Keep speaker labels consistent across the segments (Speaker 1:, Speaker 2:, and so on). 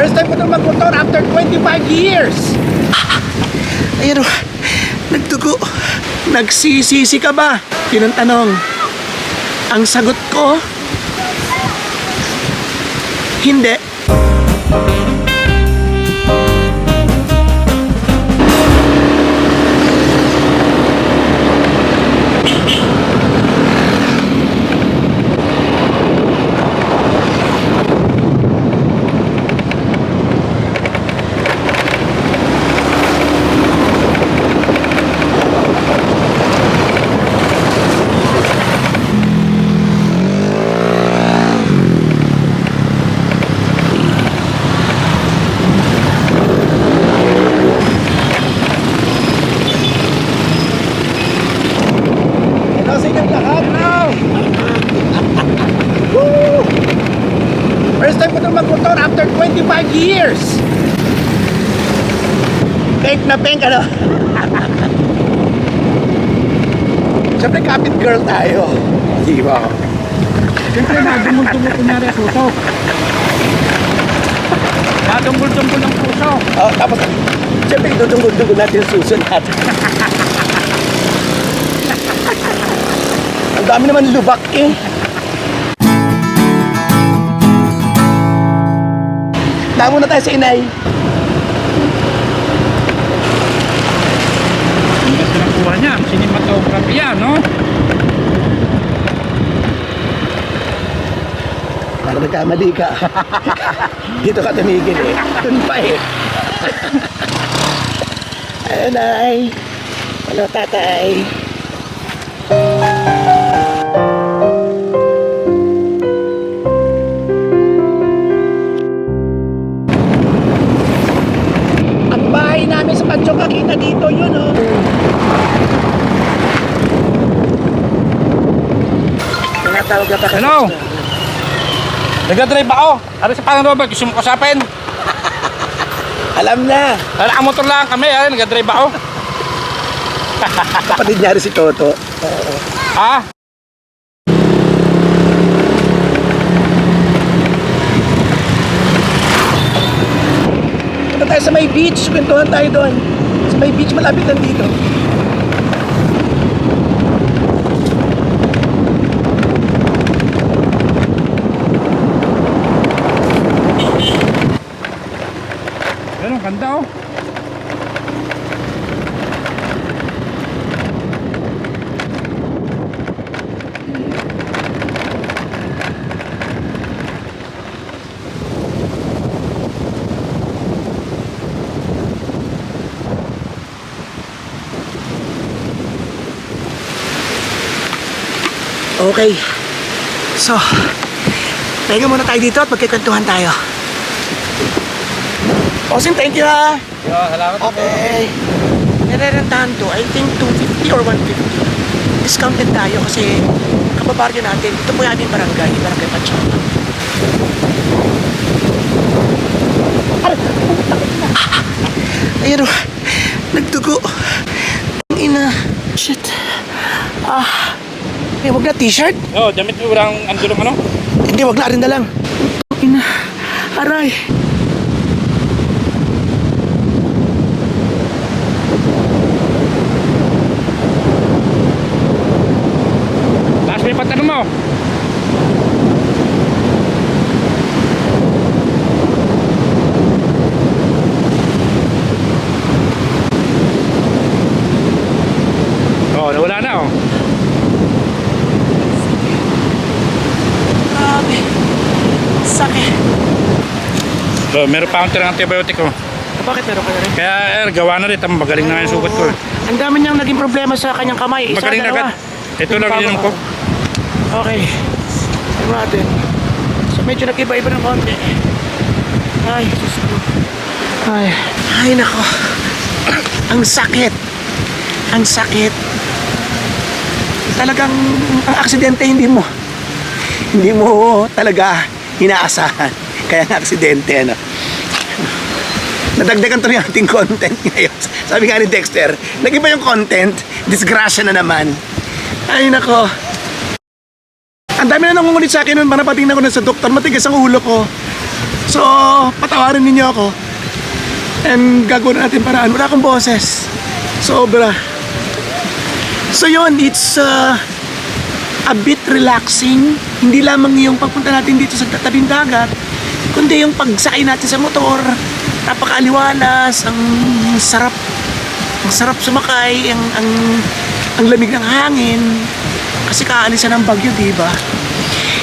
Speaker 1: First time ko na magmotor after 25 years. Ayun o, nagdugo. Nagsisisi ka ba? Yun ang tanong. Ang sagot ko, hindi. Pink na pink, ano? Siyempre, kapit girl tayo. Di ba?
Speaker 2: Siyempre, nadumul-dumul kunyari ang puso. Nadumul-dumul ang puso.
Speaker 1: Oh, tapos, siyempre, dudungod-dungod natin yung suso natin. Ang dami naman lubak eh. Damo na tayo sa inay.
Speaker 2: Ang ganda ng kuha niya. Ang yan, no?
Speaker 1: Para nagkamali ka. Dito ka tumigil eh. Doon pa eh. Ayun ay. Hello tatay. Ang Tinatawag na pa kasi
Speaker 2: Hello?
Speaker 1: siya.
Speaker 2: Nagdadrive ako. Ano sa parang Robert? Gusto mo kusapin?
Speaker 1: Alam na.
Speaker 2: Ano, ang motor lang kami. Ano, nagdadrive ako.
Speaker 1: Kapatid niya rin si Toto.
Speaker 2: Ha?
Speaker 1: Punta tayo sa may beach. Kwentuhan tayo doon. Sa may beach, malapit lang dito.
Speaker 2: Ganda oh.
Speaker 1: Okay. So, pahinga muna tayo dito at magkikwentuhan tayo. Bossing, thank you ha.
Speaker 2: Yo, salamat
Speaker 1: Okay. Nirerentahan to, I think 250 or 150. Discounted tayo kasi kababaryo natin. Ito po yung ating barangay, barangay Pachapa. Ayun o, nagdugo. Ang ina. Shit. Ah. Eh, wag na t-shirt.
Speaker 2: Yo, damit mo urang andulong ano?
Speaker 1: Hindi, wag na rin na lang. Ang ina. Aray.
Speaker 2: Taas mo yung pantalon mo. Oh, nawala na oh.
Speaker 1: Grabe. Sakit.
Speaker 2: So, meron pa akong tirang antibiotic oh.
Speaker 1: Bakit meron ka na rin?
Speaker 2: Kaya er, gawa na rin. Tama, magaling na nga yung sugat ko eh.
Speaker 1: Ang dami niyang naging problema sa kanyang kamay. Isa,
Speaker 2: Magaling na
Speaker 1: dalawa.
Speaker 2: agad. Ito lang yun ko.
Speaker 1: Okay. Tingnan natin. So medyo nag-iba-iba ng konti. Ay, Diyos ko. Ay. Ay, nako. Ang sakit. Ang sakit. Talagang ang aksidente hindi mo hindi mo talaga inaasahan. Kaya nga aksidente, ano. Nadagdagan to yung ating content ngayon. Sabi nga ni Dexter, nag-iba yung content, disgrasya na naman. Ay, nako. Ang dami na nangungulit sa akin nun, manapatingin ako na sa doktor, matigas ang ulo ko. So, patawarin ninyo ako. And gagawin natin paraan. Wala akong boses. Sobra. So yun, it's uh, a bit relaxing. Hindi lamang yung pagpunta natin dito sa tabing dagat, kundi yung pagsakay natin sa motor. Napakaaliwalas, ang sarap. Ang sarap sumakay, ang, ang, ang lamig ng hangin. Kasi kaalisan ng bagyo, di ba?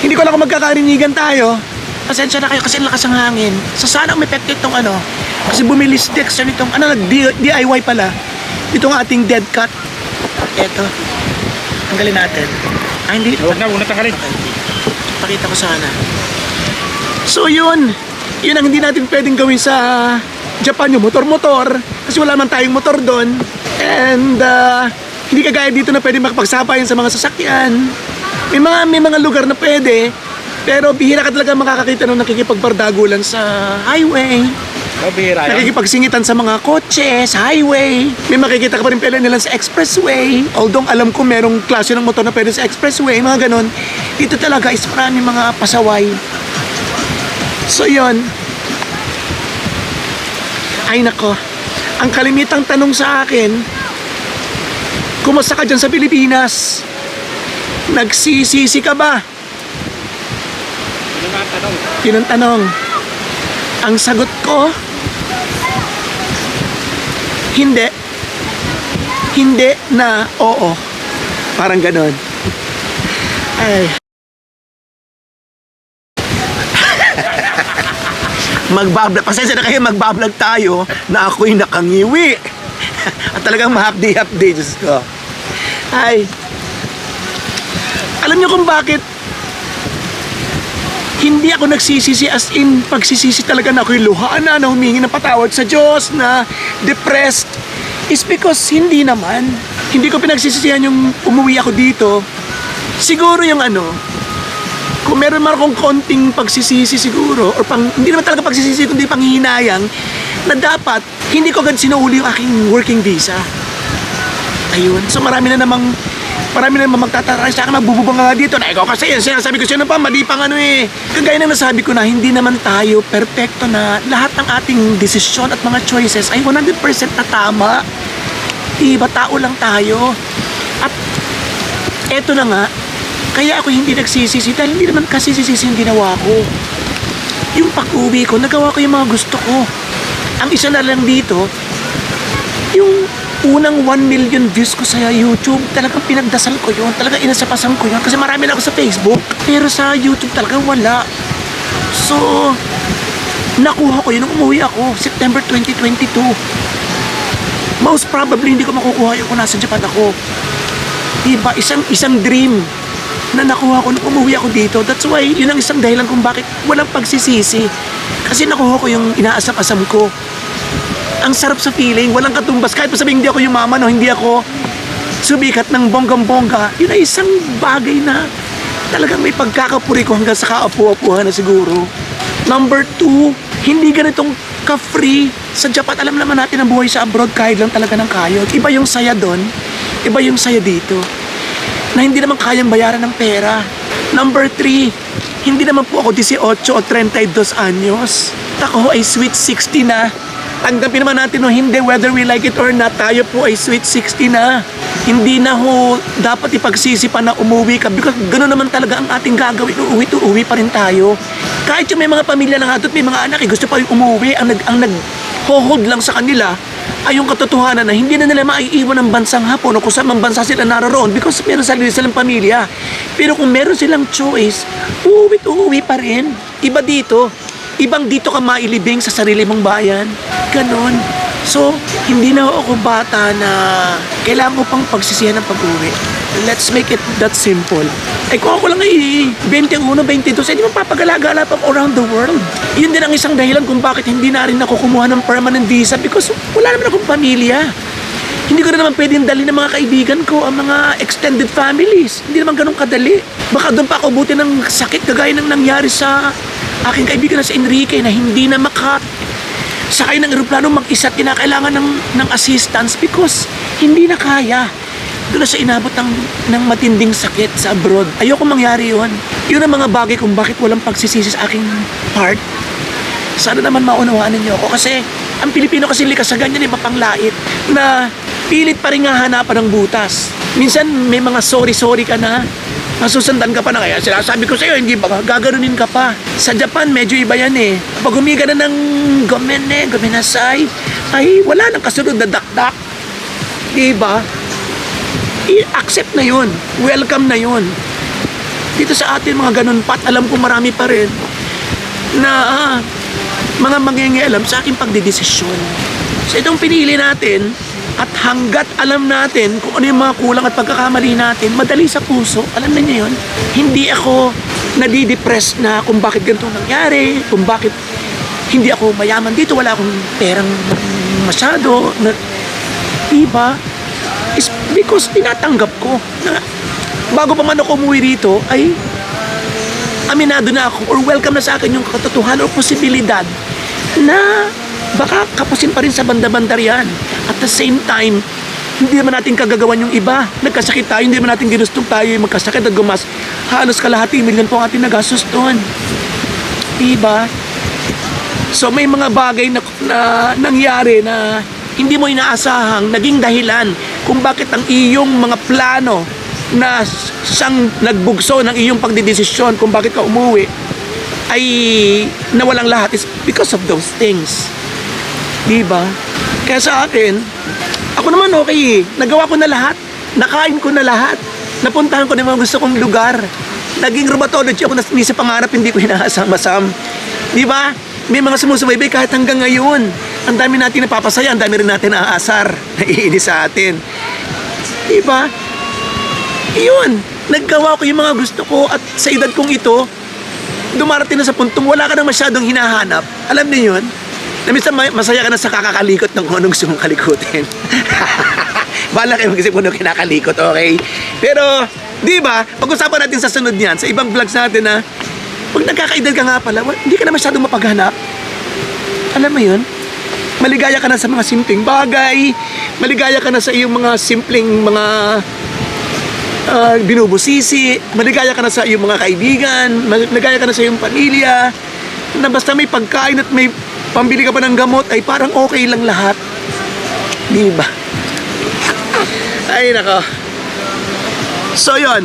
Speaker 1: Hindi ko lang kung magkakarinigan tayo. Pasensya na kayo kasi ang lakas ng hangin. So sana umepekto itong ano. Kasi bumili si Dexter nitong, ano, nag-DIY pala. Itong ating dead cut. Eto. Tanggalin natin. Ah, hindi.
Speaker 2: Huwag na, huwag na.
Speaker 1: Pakita ko sana. So yun. Yun ang hindi natin pwedeng gawin sa Japan yung motor-motor. Kasi wala man tayong motor doon. And uh, hindi kagaya dito na pwede makapagsabayan sa mga sasakyan. May mga, may mga lugar na pwede. Pero bihira ka talaga makakakita ng nakikipagbardagulan sa highway.
Speaker 2: Oh, bihira yun.
Speaker 1: Nakikipagsingitan sa mga kotse, sa highway. May makikita ka pa rin pala nila sa expressway. Although alam ko merong klase ng motor na pwede sa expressway, mga ganun. Dito talaga is marami mga pasaway. So yon. Ay nako. Ang kalimitang tanong sa akin, kumusta ka dyan sa Pilipinas? Nagsisisi ka ba?
Speaker 2: Nga ang tanong?
Speaker 1: Yun ang tanong. Ang sagot ko, hindi. Hindi na oo. Parang ganon. Ay. magbablog. Pasensya na kayo, magbablog tayo na ako'y nakangiwi. At talagang ma-update-update, Diyos ko. Ay. Alam niyo kung bakit hindi ako nagsisisi as in pagsisisi talaga na ako'y luhana na humingi ng patawad sa Diyos na depressed. Is because hindi naman. Hindi ko pinagsisisihan yung umuwi ako dito. Siguro yung ano kung meron man akong konting pagsisisi siguro or pang, hindi naman talaga pagsisisi kundi panghihinayang na dapat hindi ko agad sinuuli yung aking working visa. Ayun. So marami na namang marami na magtataray sa akin magbububong nga dito. Na ikaw kasi yan sinasabi ko sa'yo na pa mali pang ano eh. Kagaya ng nasabi ko na hindi naman tayo perfecto na lahat ng ating desisyon at mga choices ay 100% na tama. Diba? Tao lang tayo. At eto na nga kaya ako hindi nagsisisi dahil hindi naman kasi sisisi yung ginawa ko. Yung pag-uwi ko nagawa ko yung mga gusto ko. Ang isa na lang dito yung unang 1 million views ko sa YouTube, talagang pinagdasal ko yun. Talagang inasapasan ko yun. Kasi marami na ako sa Facebook. Pero sa YouTube talaga wala. So, nakuha ko yun nung umuwi ako. September 2022. Most probably, hindi ko makukuha yun kung nasa Japan ako. Diba? Isang, isang dream na nakuha ko nung umuwi ako dito. That's why, yun ang isang dahilan kung bakit walang pagsisisi. Kasi nakuha ko yung inaasam-asam ko ang sarap sa feeling, walang katumbas. Kahit pa sabihin hindi ako yumaman o hindi ako sumikat ng bonggang-bongga, yun ay isang bagay na talagang may pagkakapuri ko hanggang sa kaapu-apuhan na siguro. Number two, hindi ganitong ka-free. Sa Japan, alam naman natin ang buhay sa abroad kahit lang talaga ng kayod. Iba yung saya doon, iba yung saya dito. Na hindi naman kayang bayaran ng pera. Number three, hindi naman po ako 18 o 32 anyos. Ako ay sweet 60 na. Tanggapin naman natin o hindi, whether we like it or not, tayo po ay sweet 60 na. Hindi na ho dapat ipagsisi pa na umuwi ka because gano'n naman talaga ang ating gagawin. Uuwi to uwi pa rin tayo. Kahit yung may mga pamilya na nga may mga anak, eh, gusto pa rin umuwi. Ang, nag, ang nag-hold lang sa kanila ay yung katotohanan na hindi na nila maiiwan ng bansang hapon o kung saan mang bansa sila naroon because meron sarili silang pamilya. Pero kung meron silang choice, uuwi uuwi pa rin. Iba dito. Ibang dito ka mailibing sa sarili mong bayan. Ganon. So, hindi na ako bata na kailangan ko pang pagsisihan ng pag-uwi. Let's make it that simple. Ay kung ako lang ay 21, 22, hindi mo papagala-gala pa around the world. Yun din ang isang dahilan kung bakit hindi na rin ako kumuha ng permanent visa because wala naman akong pamilya. Hindi ko na naman pwedeng dali ng mga kaibigan ko ang mga extended families. Hindi naman ganun kadali. Baka doon pa ako buti ng sakit kagaya ng nangyari sa aking kaibigan na si Enrique na hindi na maka sakay ng eroplano mag-isa at kinakailangan ng, ng assistance because hindi na kaya. Doon na inabot ng, ng matinding sakit sa abroad. Ayoko mangyari yun. Yun ang mga bagay kung bakit walang pagsisisi sa aking part. sana naman maunawaan ninyo ako kasi ang Pilipino kasi likas sa ganyan, eh, mapanglait na pilit pa rin nga hanapan ng butas. Minsan may mga sorry-sorry ka na, masusundan ka pa na kaya sinasabi ko sa'yo, hindi ba gaganunin ka pa. Sa Japan, medyo iba yan eh. Pag humiga na ng gomene, gomenasay, ay wala nang kasunod na dakdak. Diba? I-accept na yun. Welcome na yun. Dito sa atin, mga ganun pat, alam ko marami pa rin na ah, mga mangingialam sa aking pagdidesisyon. So itong pinili natin at hanggat alam natin kung ano yung mga kulang at pagkakamali natin, madali sa puso, alam na niyo yun, hindi ako nadidepress na kung bakit ganito nangyari, kung bakit hindi ako mayaman dito, wala akong perang masyado, na, diba? Is because tinatanggap ko na bago pa man ako umuwi rito ay aminado na ako or welcome na sa akin yung katotohanan o posibilidad na baka kapusin pa rin sa banda-banda yan. At the same time, hindi naman natin kagagawan yung iba. Nagkasakit tayo, hindi naman natin ginustong tayo yung magkasakit at gumas. Halos kalahati milyon po ang ating nagastos doon. Diba? So may mga bagay na, na nangyari na hindi mo inaasahang naging dahilan kung bakit ang iyong mga plano na siyang nagbugso ng iyong pagdidesisyon kung bakit ka umuwi ay nawalang lahat is because of those things. Di ba? Kaya sa akin, ako naman okay eh. Nagawa ko na lahat. Nakain ko na lahat. Napuntahan ko na mga gusto kong lugar. Naging rheumatology ako na sa pangarap, hindi ko inaasam-asam. Di ba? May mga sumusubaybay kahit hanggang ngayon. Ang dami natin napapasaya, ang dami rin natin naaasar, naiinis sa atin. Di ba? Iyon, naggawa ko yung mga gusto ko at sa edad kong ito, dumarating na sa puntong wala ka na masyadong hinahanap. Alam niyo yun? Na minsan may- masaya ka na sa kakakalikot ng kung anong gusto mong kalikutin. Bala kayo mag-isip kung kinakalikot, okay? Pero, di ba, pag-usapan natin sa sunod niyan, sa ibang vlogs natin na, pag nagkakaedad ka nga pala, hindi ka na masyadong mapaghanap. Alam mo yun? Maligaya ka na sa mga simpleng bagay, maligaya ka na sa iyong mga simpleng mga ah, binubusisi, maligaya ka na sa iyong mga kaibigan, maligaya ka na sa iyong pamilya, na basta may pagkain at may pambili ka pa ng gamot, ay parang okay lang lahat. Di ba? Ay, nako. So, yon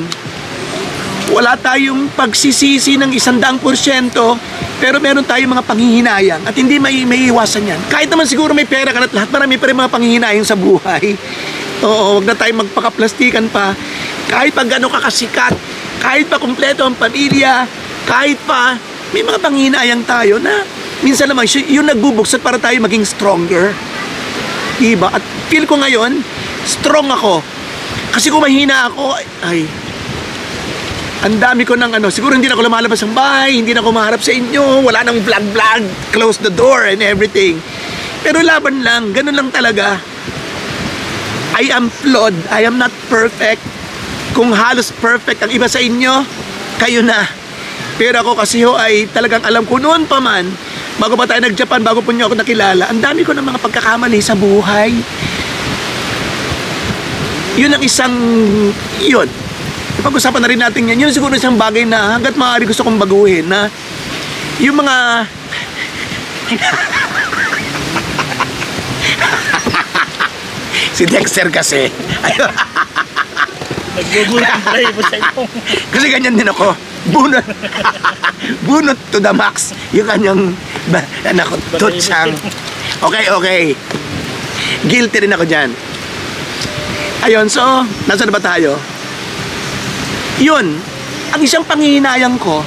Speaker 1: wala tayong pagsisisi ng isandang porsyento, pero meron tayong mga panghihinayang at hindi may, may iwasan yan. Kahit naman siguro may pera ka at lahat, marami pa rin mga panghihinayang sa buhay. Oo, wag na tayong magpakaplastikan pa. Kahit pa gano'n ka kasikat, kahit pa kumpleto ang pamilya, kahit pa may mga panghihinayang tayo na minsan naman yung nagbubuksan para tayo maging stronger. Diba? At feel ko ngayon, strong ako. Kasi kung mahina ako, ay, ang dami ko ng ano, siguro hindi na ako lumalabas ng bahay, hindi na ako maharap sa inyo, wala nang vlog-vlog, close the door and everything. Pero laban lang, ganun lang talaga. I am flawed, I am not perfect. Kung halos perfect ang iba sa inyo, kayo na. Pero ako kasi ho ay talagang alam ko noon pa man, bago pa tayo nag-Japan, bago po niyo ako nakilala, ang dami ko ng mga pagkakamali sa buhay. Yun ang isang, yun, pag-usapan na rin natin yan. Yun siguro isang bagay na hanggat maaari gusto kong baguhin na yung mga si Dexter kasi.
Speaker 2: Naggugulat ang play sa
Speaker 1: kasi ganyan din ako. Bunot. Bunot to the max yung kanyang ba, anak ko tutsang okay okay. Guilty rin ako dyan. Ayun so nasa na ba tayo? Yun ang isang panghihinayang ko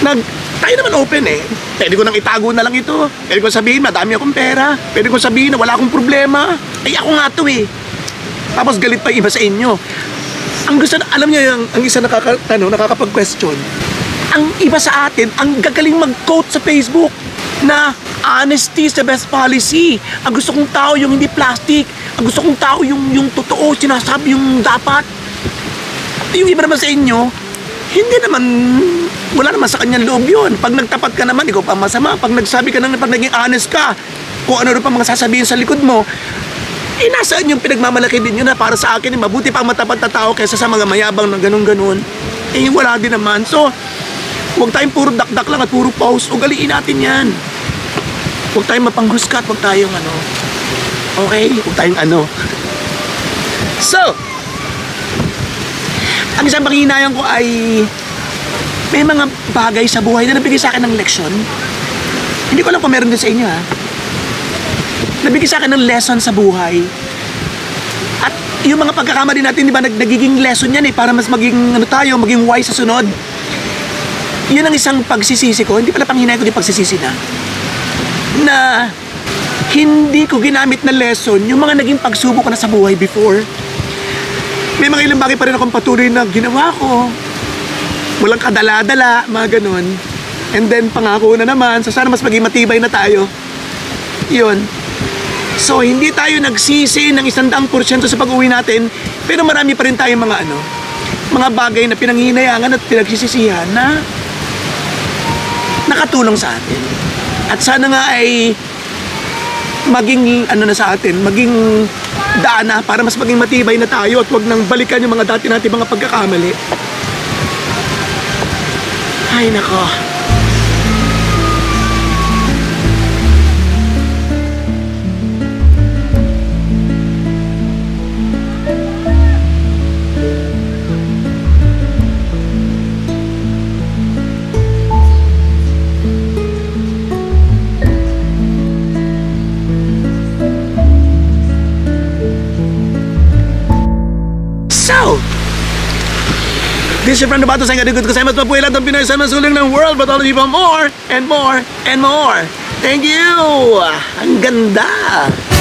Speaker 1: nag tayo naman open eh. Pwede ko nang itago na lang ito. Pwede ko sabihin madami akong pera. Pwede ko sabihin na wala akong problema. Ay ako nga to eh. Tapos galit pa iba sa inyo. Ang gusto alam niyo yung ang isa nakaka, ano, nakakapag-question ang iba sa atin ang gagaling mag-quote sa Facebook na honesty is the best policy ang gusto kong tao yung hindi plastic ang gusto kong tao yung yung totoo sinasabi yung dapat yung iba naman sa inyo, hindi naman, wala naman sa kanyang loob yun. Pag nagtapat ka naman, ikaw pa masama. Pag nagsabi ka nang, pag naging honest ka, kung ano rin pa mga sasabihin sa likod mo, eh nasaan yung pinagmamalaki din yun na para sa akin, eh, mabuti pa ang matapat na tao kaysa sa mga mayabang na ganun-ganun. Eh wala din naman. So, Huwag tayong puro dakdak lang at puro post. Ugaliin natin yan. Huwag tayong mapanghuskat. Huwag tayong ano. Okay? Huwag tayong ano. So, ang isang panghinayang ko ay may mga bagay sa buhay na nabigay sa akin ng leksyon. Hindi ko alam kung meron din sa inyo ha. Nabigay sa akin ng lesson sa buhay. At yung mga pagkakamali natin, di ba, nag- nagiging lesson yan eh, para mas maging, ano tayo, maging wise sa sunod. Yun ang isang pagsisisi ko, hindi pala panghinay ko di pagsisisi na, na hindi ko ginamit na lesson yung mga naging pagsubok ko na sa buhay before. May mga ilang bagay pa rin akong patuloy na ginawa ko. Walang kadala-dala, mga ganun. And then, pangako na naman, so sana mas maging matibay na tayo. Yun. So, hindi tayo nagsisi ng isang daang porsyento sa pag-uwi natin, pero marami pa rin tayong mga ano, mga bagay na pinanghihinayangan at pinagsisisihan na nakatulong sa atin. At sana nga ay maging ano na sa atin, maging daan na para mas maging matibay na tayo at wag nang balikan yung mga dati natin mga pagkakamali. Ay nako. This is from the Bato Sangga Dugut Kasama at mapuwi lahat ng Pinoy sa masuling ng world but all of you more and more and more. Thank you! Ang ganda!